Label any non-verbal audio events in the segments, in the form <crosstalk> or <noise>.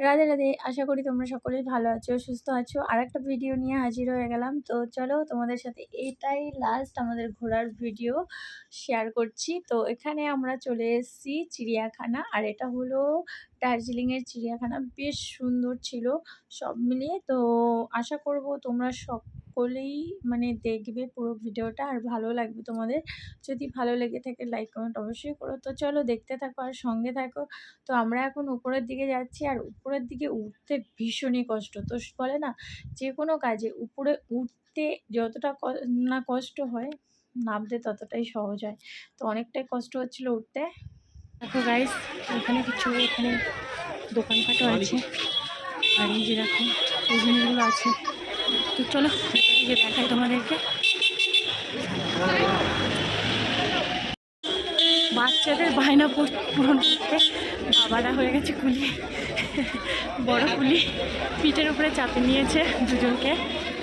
রাধে রাধে। আশা করি তোমরা সকলেই ভালো আছো, সুস্থ আছো। আর একটা ভিডিও নিয়ে হাজির হয়ে গেলাম। তো চলো তোমাদের সাথে এটাই লাস্ট আমাদের ঘোরার ভিডিও শেয়ার করছি। তো এখানে আমরা চলে এসেছি চিড়িয়াখানা। আর এটা হলো দার্জিলিংয়ের চিড়িয়াখানা। বেশ সুন্দর ছিল সব মিলিয়ে। তো আশা করব তোমরা সকলেই মানে দেখবে পুরো ভিডিওটা আর ভালো লাগবে তোমাদের। যদি ভালো লেগে থাকে লাইক কমেন্ট অবশ্যই করো। তো চলো দেখতে থাকো আর সঙ্গে থাকো। তো আমরা এখন উপরের দিকে যাচ্ছি আর উপরের দিকে উঠতে ভীষণই কষ্ট। তো বলে না যে কোনো কাজে উপরে উঠতে যতটা না কষ্ট হয়, নামতে ততটাই সহজ হয়। তো অনেকটাই কষ্ট হচ্ছিল উঠতে। দেখো গাইস এখানে কিছু, এখানে দোকানপাটও আছে। আর এই যে এই জিনিসগুলো আছে। তো চলো যে দেখাই তোমাদেরকে। বাচ্চাদের বায়না পূরণ করতে বাবারা হয়ে গেছে কুলি। বড় কুলি পিঠের উপরে চাপে নিয়েছে দুজনকে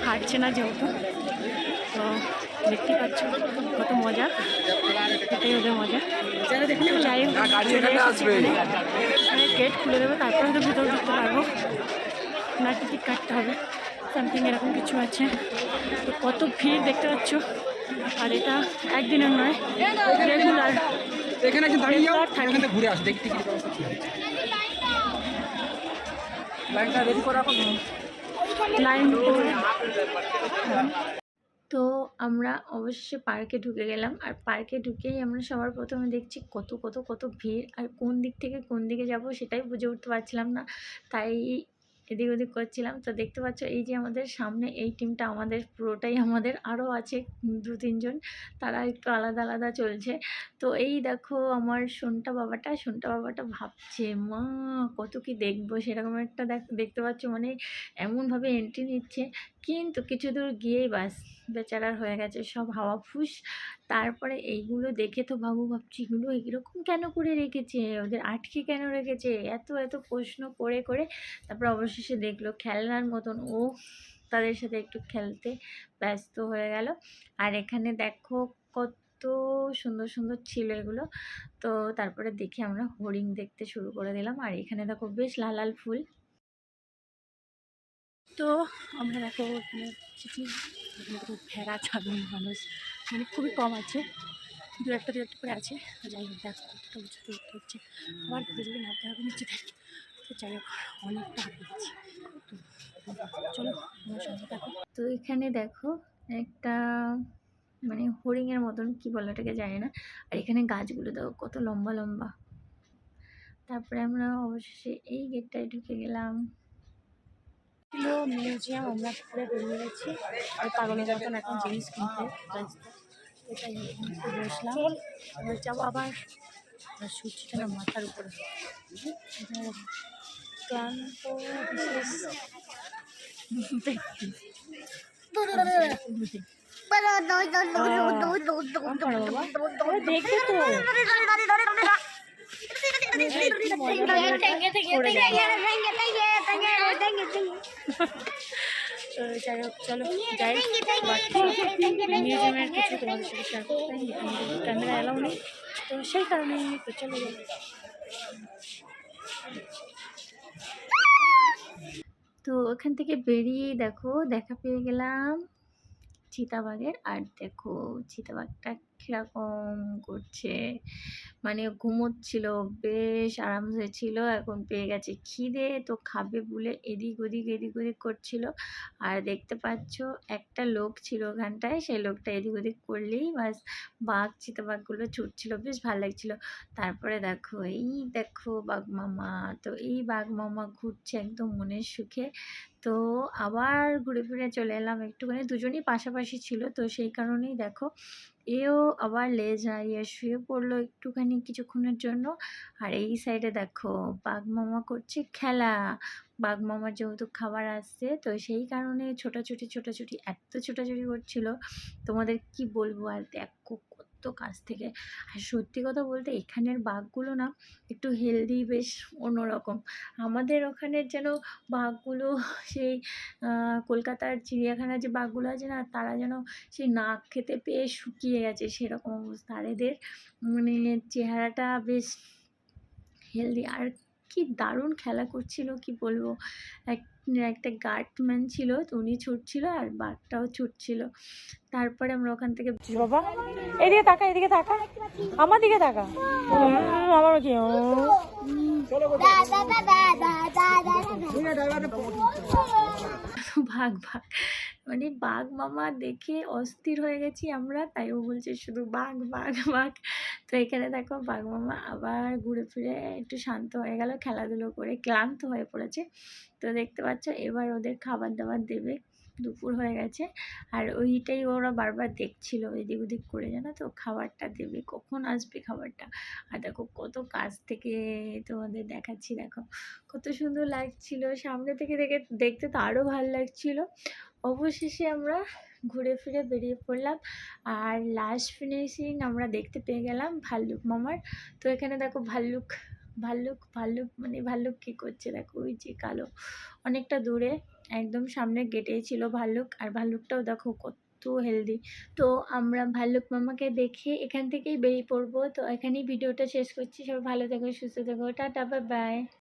হাঁটছে না যেহেতু। তো দেখতে পাচ্ছ কত মজা। এটাই ওদের মজা। যাই গেট খুলে দেবো তারপরে হয়তো ভিতরে ঢুকতে পারব। না টিকিট কাটতে হবে। সামথিং এরকম কিছু আছে। তো কত ভিড় দেখতে পাচ্ছ। আর এটা একদিনের নয় রেগুলার। এখানে একটু দাঁড়িয়ে যাও এখান থেকে। ঘুরে আসো। লাইনটা রেডি করে রাখো লাইন তো আমরা অবশ্যই পার্কে ঢুকে গেলাম। আর পার্কে ঢুকেই আমরা সবার প্রথমে দেখছি কত কত কত ভিড়। আর কোন দিক থেকে কোন দিকে যাব সেটাই বুঝে উঠতে পারছিলাম না। তাই এদিক ওদিক করছিলাম। তো দেখতে পাচ্ছ, এই যে আমাদের সামনে এই টিমটা আমাদের পুরোটাই আমাদের আরও আছে দু, তিনজন। তারা একটু আলাদা আলাদা চলছে। তো এই দেখো আমার সোনটা বাবাটা সোনটা বাবাটা ভাবছে, মা, কত কি দেখব? সেরকম একটা দেখ, দেখতে পাচ্ছ মানে এমনভাবে এন্ট্রি নিচ্ছে কিন্তু কিছু দূর গিয়েই বাস বেচারার হয়ে গেছে সব হাওয়া ফুস। তারপরে এইগুলো দেখে তো বাবু ভাবছি, এগুলো এরকম কেন করে রেখেছে? ওদের আটকে কেন রেখেছে? এত এত প্রশ্ন করে করে। তারপর অবশেষে দেখল খেলনার মতন ও তাদের সাথে একটু খেলতে ব্যস্ত হয়ে গেল। আর এখানে দেখো কত সুন্দর সুন্দর ছিল এগুলো। তো তারপরে দেখে আমরা হরিণ দেখতে শুরু করে দিলাম। আর এখানে দেখো বেশ লাল লাল ফুল। তো আমরা দেখো এখানে ভেড়া, ছাগল, মানুষ মানে খুবই কম আছে। দু একটা দু একটা করে আছে। যাই হোক, দেখো কতটা উঁচুতে উঠতে হচ্ছে। আবার ঘুরে নামতে হবে নিচেতে তো যাই হোক, অনেকটা হচ্ছে তো চলো আমার সঙ্গে দেখো তো এখানে দেখো একটা মানে হরিণের মতন, কি বলে ওটাকে জানি না। আর এখানে গাছগুলো দেখো কত লম্বা লম্বা। তারপরে আমরা অবশেষে এই গেটটায় ঢুকে গেলাম। ছিল মিউজিয়াম আমরা ঘুরে বেরিয়ে গেছি আর পাগলের মতন এখন জিনিস কিনতে এটাই বসলাম এবার যাব আবার সূর্যটা না মাথার উপরে ক্লান্ত বিশেষ। তো তো যাই হোক চলো যাই মিউজিয়ামের কিছু তোমাদের সাথে শেয়ার করতে ক্যামেরা এলাও নেই তো সেই কারণে তো চলো যাই তো ওখান থেকে বেরিয়ে দেখো দেখা পেয়ে গেলাম চিতাবাঘের আর দেখো চিতাবাঘটা কীরকম করছে মানে ঘুমোচ্ছিল, বেশ আরামসে ছিল, এখন পেয়ে গেছে। খিদে তো খাবে বলে এদিক ওদিক এদিক ওদিক করছিল। আর দেখতে পাচ্ছ, একটা লোক ছিল ওখানটায়, সেই লোকটা এদিক ওদিক করলেই বাস বাঘ, চিতাবাঘগুলো ছুটছিল, বেশ ভালো লাগছিল। তারপরে দেখো, এই দেখো বাঘ মামা, তো এই বাঘ মামা ঘুরছে একদম মনের সুখে। তো আবার ঘুরে, ফিরে চলে এলাম। একটুখানি দুজনই পাশাপাশি ছিল, তো সেই কারণেই দেখো, এও আবার লেজ নাড়িয়ে শুয়ে পড়ল একটুখানি কিছুক্ষণের জন্য। আর এই সাইডে দেখো, বাঘ মামা করছে খেলা। বাঘ মামার যেহেতু খাবার আসছে, তো সেই কারণে ছোটাছুটি ছোটাছুটি, এত ছোটাছুটি করছিল। তোমাদের কি বলব? আর দেখো কাছ থেকে। আর সত্যি কথা বলতে এখানের বাঘগুলো না একটু হেলদি বেশ অন্যরকম। আমাদের ওখানের যেন বাঘগুলো <laughs> সেই কলকাতার চিড়িয়াখানার যে বাঘগুলো আছে না, তারা যেন সেই নাক খেতে পেয়ে শুকিয়ে গেছে সেরকম অবস্থা। আর এদের মানে চেহারাটা বেশ হেলদি আর কি দারুণ খেলা করছিল কি বলব? এক একটা গার্ডম্যান ছিল তো উনি ছুটছিল আর বাঘটাও ছুটছিল। তারপরে আমরা ওখান থেকে বাবা এদিকে তাকা এদিকে তাকা। আমার দিকে তাকা। আমার কি। বাঘ বাঘ মানে বাঘ মামা দেখে অস্থির হয়ে গেছি আমরা তাই ও বলছে শুধু বাঘ বাঘ বাঘ। তো এখানে দেখো বাঘ মামা আবার ঘুরে ফিরে একটু শান্ত হয়ে গেল, খেলাধুলো করে ক্লান্ত হয়ে পড়েছে। তো দেখতে পাচ্ছ এবার ওদের খাবার দাবার দেবে, দুপুর হয়ে গেছে। আর ওইটাই ওরা বারবার দেখছিল এদিক ওদিক করে, জানো তো? খাবারটা দেবে, কখন আসবে খাবারটা? আর দেখো কত কাছ থেকে তোমাদের দেখাচ্ছি, দেখো। কত সুন্দর লাগছিল, সামনে থেকে দেখে দেখতে তো আরও ভালো লাগছিল। অবশেষে আমরা ঘুরে ফিরে বেরিয়ে পড়লাম। আর লাস্ট ফিনিশিং আমরা দেখতে পেয়ে গেলাম ভাল্লুক মামার। তো এখানে দেখো ভাল্লুক ভাল্লুক ভাল্লুক মানে ভাল্লুক কী করছে? দেখো ওই যে কালো। অনেকটা দূরে, একদম সামনে গেটেই ছিল ভাল্লুক। আর ভাল্লুকটাও দেখো কত হেলদি তো আমরা ভাল্লুক মামাকে দেখে এখান থেকেই বেরিয়ে পড়ব। তো এখানেই ভিডিওটা শেষ করছি। সবাই ভালো থেকো, সুস্থ থেকো। Tata bye bye